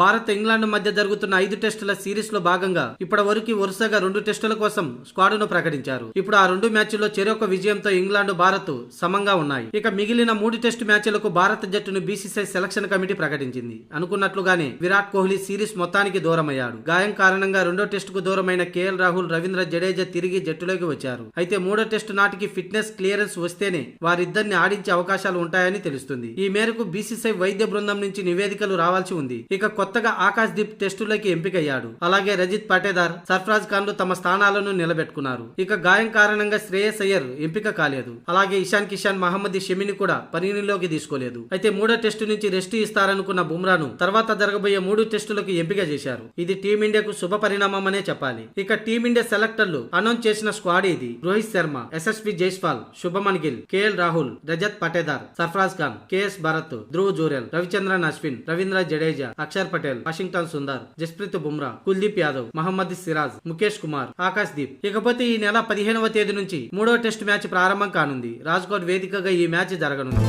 Bharat England మధ్య జరుగుతున్న ఐదు టెస్టుల సిరీస్లో భాగంగా ఇప్పటి వరకు వరుసగా రెండు టెస్టుల కోసం స్క్వాడ్ను ప్రకటించారు. ఇప్పుడు ఆ రెండు మ్యాచ్ల్లో చెరొక విజయంతో ఇంగ్లాండ్ భారత్ సమంగా ఉన్నాయి. ఇక మిగిలిన మూడు టెస్టు మ్యాచ్లకు భారత జట్టును బీసీసీఐ సెలక్షన్ కమిటీ ప్రకటించింది. అనుకున్నట్లుగానే విరాట్ కోహ్లీ సిరీస్ మొత్తానికి దూరమయ్యాడు. గాయం కారణంగా రెండో టెస్టుకు దూరమైన కేఎల్ రాహుల్ రవీంద్ర జడేజా తిరిగి జట్టులోకి వచ్చారు. అయితే మూడో టెస్టు నాటికి ఫిట్నెస్ క్లియరెన్స్ వస్తేనే వారిద్దరిని ఆడించే అవకాశాలు ఉంటాయని తెలుస్తుంది. ఈ మేరకు బీసీసీఐ వైద్య బృందం నుంచి నివేదికలు రావాల్సి ఉంది. ఇక కొత్తగా ఆకాశ్ దీప్ టెస్టులోకి ఎంపికయ్యాడు. అలాగే రజిత్ పటేదార్ సర్ఫరాజ్ ఖాన్లు తమ స్థానాలను నిలబెట్టుకున్నారు. ఇక గాయం కారణంగా శ్రేయస్ అయ్యర్ ఎంపిక కాలేదు. అలాగే ఇషాన్ కిషాన్ మహమ్మద్ షమిని కూడా పరిగణలోకి తీసుకోలేదు. అయితే మూడో టెస్టు నుంచి రెస్ట్ ఇస్తారనుకున్న బుమ్రాను తర్వాత జరగబోయే మూడు టెస్టులకు ఎంపిక చేశారు. ఇది టీమిండియాకు శుభ పరిణామమనే చెప్పాలి. ఇక టీమిండియా సెలెక్టర్లు అనౌన్స్ చేసిన స్క్వాడ్ ఇది Rohit Sharma Yashasvi Jaiswal Shubman Gill KL Rahul Rajat Patidar Sarfaraz Khan KS Bharat Dhruv Jurel Ravichandran Ashwin Ravindra Jadeja Axar Patel Washington Sundar Jasprit Bumrah Kuldeep Yadav Mohammed Siraj Mukesh Kumar Akash Deep ఇకపోతే ఈ నెల పదిహేనవ తేదీ నుంచి మూడో test match ప్రారంభం కానుంది. రాజ్కోట్ వేదికగా ఈ మ్యాచ్ జరగనుంది.